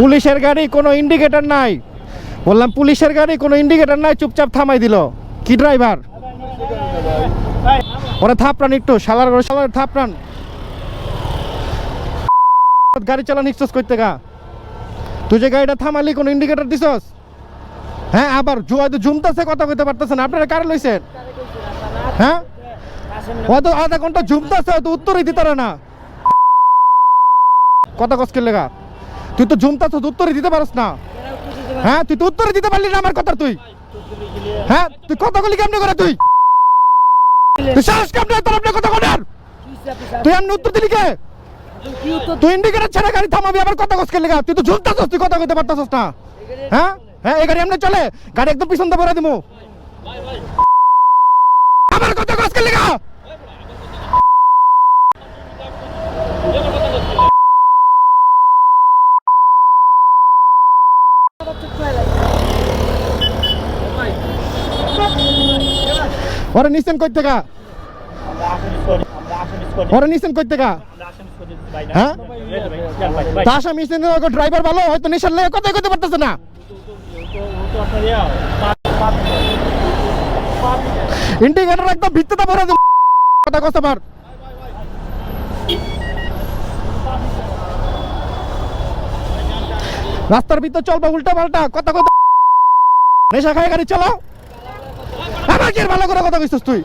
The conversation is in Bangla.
পুলিশের গাড়ি কোনো ইন্ডিকেটার নাই। বললাম, পুলিশের গাড়ি কোনো ইন্ডিকেটার নাই, চুপচাপ থামাই দিল। কি ড্রাইভার ওরা থাপড়ান একটু সালার সালার থাপড়ান। গাড়ি চালান হিক্সস করতে গা। তুই যে গাড়িটা থামালি, কোনো ইন্ডিকেটার দিছস? হ্যাঁ আবার হয়তো জুমতাছে কথা কইতে পারতেছে না। আপনারা কারে লইছেন? হ্যাঁ? হয়তো আধা ঘণ্টা ঝুমতাছে হয়তো উত্তরই দিতে পারে না। কথা কসকে লেগা? তুই তো ঝুমতাছ উত্তরই দিতে পারস না। হ্যাঁ তুই তো উত্তরই দিতে পারলি না আমার কথা তুই। হ্যাঁ তুই কথা বলি কেমনে করে তুই? তুই সাহস কেমনে তোর আপনি কথা কনার তুই এমনি উত্তর দিলি কে? তুই ইন্ডিকেটর ছাড়া গাড়ি থামাবি, আবার কথা কসকে লেগা? তুই তো ঝুমতাছস তুই কথা কইতে পারতাছস না। হ্যাঁ? হ্যাঁ এই গাড়ি এমনি চলে, গাড়ি একদম পিছন দিয়ে ভরে দিমু আমার কথা কসকে লেগা ওরে নিছেন কই থেকে ওরে নিছেন কই থেকে হ্যাঁ? তা আসাম নিছেন ড্রাইভার ভালো, হয়তো নিশান লেগে কথা কইতে পারতেছে না। ইন্ডিকেটর একদম ভিত্তিতে দিন কথা কষ্ট পার রাস্তার ভিতর চলবা উল্টা পাল্টা কথা কথা নেশা খায় গাড়ি চালাও আমার কি ভালো করে কথা কইছিস তুই?